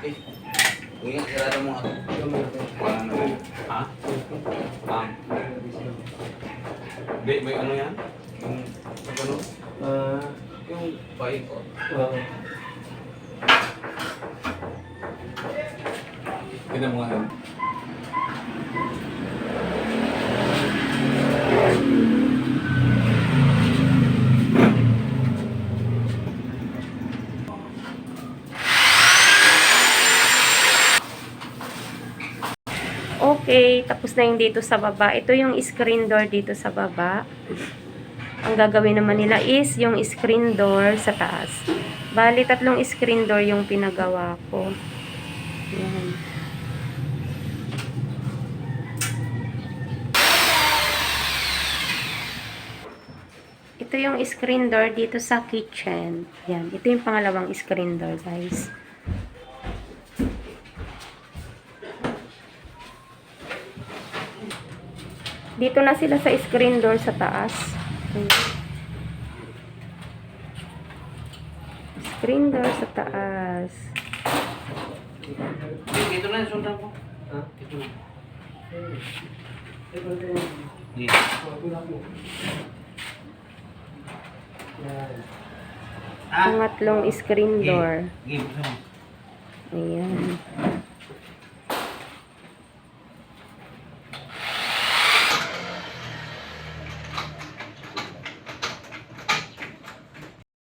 Eh, huwag nga, sirada mo ah. ako. Na rin. Ha? Um, Hindi, may ano yan? Yung, ano? Ah, yung bahay oh. ko. Oo. Tignan mo nga yan. Okay, tapos na yung dito sa baba. Ito yung screen door dito sa baba. Ang gagawin naman nila is yung screen door sa taas. Bali, tatlong screen door yung pinagawa ko. Yan. Ito yung screen door dito sa kitchen. Yan. Ito yung pangalawang screen door, guys. Dito na sila sa screen door sa taas. Screen door sa taas. Dito na yung sundan ko. Ha? Dito na. Yan. Pangatlong screen door. Ayan.